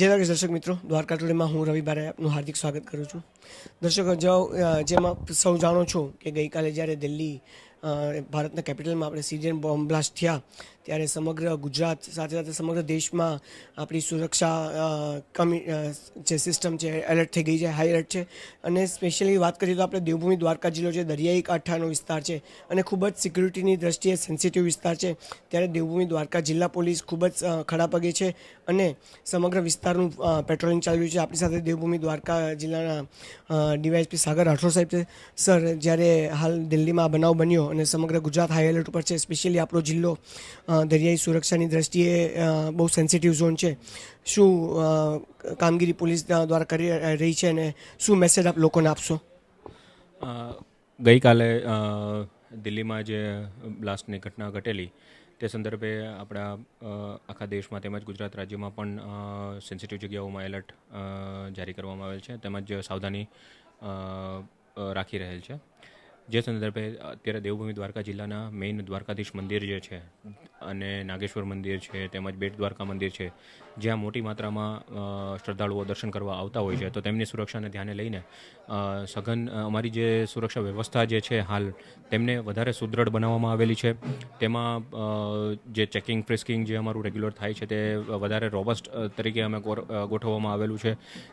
જય દ્વારકા દર્શક મિત્રો. દ્વારકા ટુડેમાં હું રવિ બારે આપનું હાર્દિક સ્વાગત કરું છું. દર્શકો, જો જેમાં સૌ જાણો છો કે ગઈકાલે જ્યારે દિલ્હી ભારતના કેપિટલમાં આપણે સિરિયન બોમ્બ બ્લાસ્ટ થયા. ત્યારે સમગ્ર ગુજરાત, સાથે સાથે સમગ્ર દેશમાં આપણી સુરક્ષા કમી જે સિસ્ટમ છે એલર્ટ થઈ ગઈ છે હાઈ એલર્ટ છે. અને સ્પેશિયલી વાત કરીએ તો આપણે દેવભૂમિ દ્વારકા જિલ્લો છે, દરિયાઈ કાંઠાનો વિસ્તાર છે અને ખૂબ જ સિક્યુરિટીની દ્રષ્ટિએ સેન્સિટિવ વિસ્તાર છે. ત્યારે દેવભૂમિ દ્વારકા જિલ્લા પોલીસ ખૂબ જ ખડા પગે છે અને સમગ્ર વિસ્તારનું પેટ્રોલિંગ ચાલી રહ્યું છે. આપણી સાથે દેવભૂમિ દ્વારકા જિલ્લાના ડીવાયએસપી સાગર રાઠોડ સાહેબ છે. સર, જ્યારે હાલ દિલ્હીમાં આ બનાવ બન્યો અને સમગ્ર ગુજરાત હાઈ એલર્ટ ઉપર છે. સ્પેશિયલી આપણો જિલ્લો દરિયાઈ સુરક્ષાની દ્રષ્ટિએ બહુ સેન્સિટિવ ઝોન છે. શું કામગીરી પોલીસ દ્વારા કરી રહી છે અને શું મેસેજ આપ લોકોને આપશો? ગઈકાલે દિલ્હીમાં જે બ્લાસ્ટની ઘટના ઘટેલી, તે સંદર્ભે આપણા આખા દેશમાં તેમજ ગુજરાત રાજ્યમાં પણ સેન્સિટિવ જગ્યાઓમાં એલર્ટ જારી કરવામાં આવેલ છે. તેમજ સાવધાની રાખી રહેલ છે. જે સંદર્ભે અત્યારે દેવભૂમિ દ્વારકા જિલ્લાના મેઇન દ્વારકાધીશ મંદિર જે છે અને નાગેશ્વર મંદિર છે, તેમજ બેટ દ્વારકા મંદિર છે, જ્યાં મોટી માત્રામાં શ્રદ્ધાળુઓ દર્શન કરવા આવતા હોય છે, તો તેમની સુરક્ષાને ધ્યાને લઈને સઘન અમારી જે સુરક્ષા વ્યવસ્થા જે છે હાલ, તેમને વધારે સુદૃઢ બનાવવામાં આવેલી છે. તેમાં જે ચેકિંગ, ફ્રિસ્કિંગ જે અમારું રેગ્યુલર થાય છે તે વધારે રોબસ્ટ તરીકે અમે ગોઠવવામાં આવેલું છે.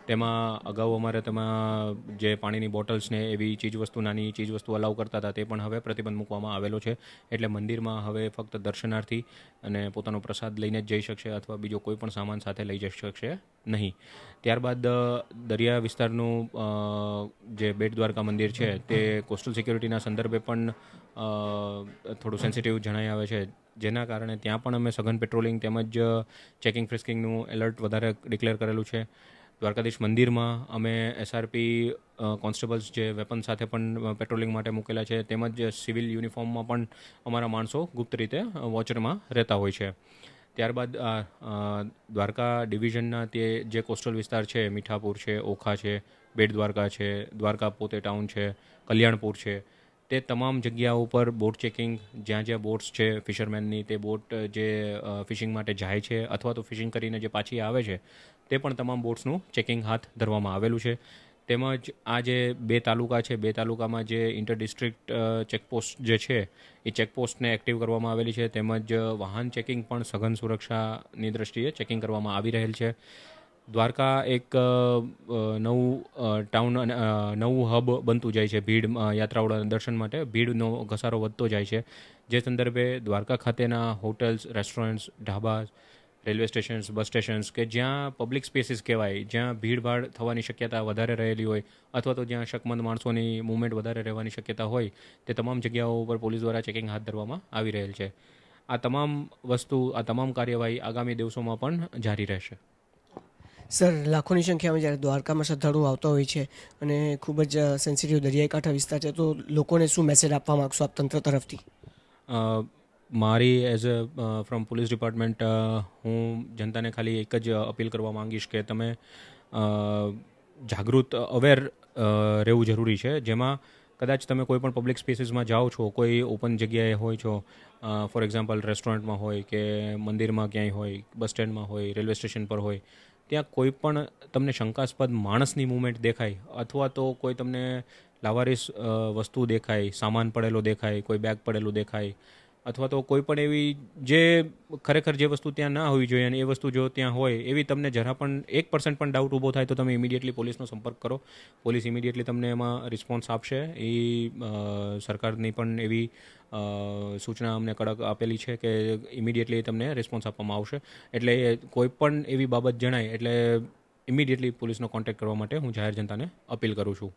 તેમાં અગાઉ અમારે તેમાં જે પાણીની બોટલ્સને એવી ચીજવસ્તુ, નાની ચીજવસ્તુ અલાઉ કરતા હતા, તે પણ હવે પ્રતિબંધ મૂકવામાં આવેલો છે. એટલે મંદિરમાં હવે ફક્ત દર્શનાર્થી અને પોતાનો પ્રસાદ લઈને જ જઈ શકશે અથવા બીજો કોઈ પણ સામાન સાથે લઈ જઈ શકશે નહીં. ત્યારબાદ દરિયા વિસ્તારનું જે બેટ દ્વારકા મંદિર છે, તે કોસ્ટલ સિક્યોરિટીના સંદર્ભે પણ થોડું સેન્સિટિવ જણાઈ આવે છે. જેના કારણે ત્યાં પણ અમે સઘન પેટ્રોલિંગ તેમજ ચેકિંગ ફ્રિસ્કિંગનું એલર્ટ વધારે ડિક્લેર કરેલું છે. દ્વારકાધીશ મંદિરમાં અમે એસઆરપી કોન્સ્ટેબલ્સ જે વેપન સાથે પણ પેટ્રોલિંગ માટે મૂકેલા છે, તેમજ સિવિલ યુનિફોર્મમાં પણ અમારા માણસો ગુપ્ત રીતે વોચરમાં રહેતા હોય છે. ત્યારબાદ દ્વારકા ડિવિઝનના તે જે કોસ્ટલ વિસ્તાર છે, મીઠાપુર છે, ઓખા છે બેટ દ્વારકા છે, દ્વારકા પોતે ટાઉન છે, કલ્યાણપુર છે, તે તમામ જગ્યાઓ પર બોટ ચેકિંગ, જ્યાં જ્યાં બોટ્સ છે, ફિશરમેનની તે બોટ જે ફિશિંગ માટે જાય છે, અથવા તો ફિશિંગ કરીને જે પાછી આવે છે, તે પણ તમામ બોટ્સનું ચેકિંગ હાથ ધરવામાં આવેલું છે. તેમજ આ જે બે તાલુકા છે, બે તાલુકામાં જે ઇન્ટર ડિસ્ટ્રિક્ટ ચેકપોસ્ટ જે છે, એ ચેકપોસ્ટને એક્ટિવ કરવામાં આવેલી છે. તેમજ વાહન ચેકિંગ પણ સઘન સુરક્ષાની દ્રષ્ટિએ ચેકિંગ કરવામાં આવી રહેલ છે. દ્વારકા એક નવું ટાઉન અને નવું હબ બનતું જાય છે ભીડ યાત્રાઓના દર્શન માટે. ભીડનો ઘસારો વધતો જાય છે. જે સંદર્ભે દ્વારકા ખાતેના hotels restaurants dhaba railway stations bus stations કે જ્યાં પબ્લિક સ્પેસીસ કહેવાય જ્યાં ભીડભાડ થવાની શક્યતા વધારે રહેલી હોય અથવા તો જ્યાં શકમંદ માણસોની મુવમેન્ટ વધારે રહેવાની શક્યતા હોય તે તમામ જગ્યાઓ ઉપર પોલીસ દ્વારા ચેકિંગ હાથ ધરવામાં આવી રહેલ છે. આ તમામ વસ્તુ આ તમામ કાર્યવાહી આગામી દિવસોમાં પણ જારી રહેશે. સર લાખોની સંખ્યામાં જ્યારે દ્વારકામાં શ્રદ્ધાળુઓ આવતા હોય છે અને ખૂબ જ સેન્સિટિવ દરિયાઈ કાંઠા વિસ્તાર છે તો લોકોને શું મેસેજ આપવા માગશો આપ તંત્ર તરફથી? મારી as a from police department હું જનતાને ખાલી એક જ અપીલ કરવા માંગીશ કે તમે જાગૃત અવેર રહેવું જરૂરી છે. જેમાં કદાચ તમે કોઈ પણ પબ્લિક સ્પેસીસમાં જાઓ છો, કોઈ ઓપન જગ્યાએ હોય છો ફોર એક્ઝામ્પલ રેસ્ટોરન્ટમાં હોય કે મંદિરમાં ક્યાંય હોય બસ સ્ટેન્ડમાં હોય રેલવે સ્ટેશન પર હોય, ત્યાં કોઈ પણ તમને શંકાસ્પદ માણસની મૂવમેન્ટ દેખાય અથવા તો કોઈ તમને લાવારીસ વસ્તુ દેખાય, સામાન પડેલો દેખાય, કોઈ બેગ પડેલું દેખાય અથવા તો કોઈ પણ એવી જે ખરેખર જે વસ્તુ ત્યાં ના હોવી જોઈએ અને એ વસ્તુ જો ત્યાં હોય, એવી તમને જરા પણ એક પર્સન્ટ પણ ડાઉટ ઊભો થાય તો તમે ઇમિડિયેટલી પોલીસનો સંપર્ક કરો. પોલીસ ઇમિડિયેટલી તમને એમાં રિસ્પોન્સ આપશે. એ સરકારની પણ એવી સૂચના અમને કડક આપેલી છે કે ઇમિડિયેટલી તમને રિસ્પોન્સ આપવામાં આવશે. એટલે કોઈ પણ એવી બાબત જણાય, એટલે ઇમિડિયેટલી પોલીસનો કોન્ટેક્ટ કરવા માટે હું જાહેર જનતાને અપીલ કરું છું.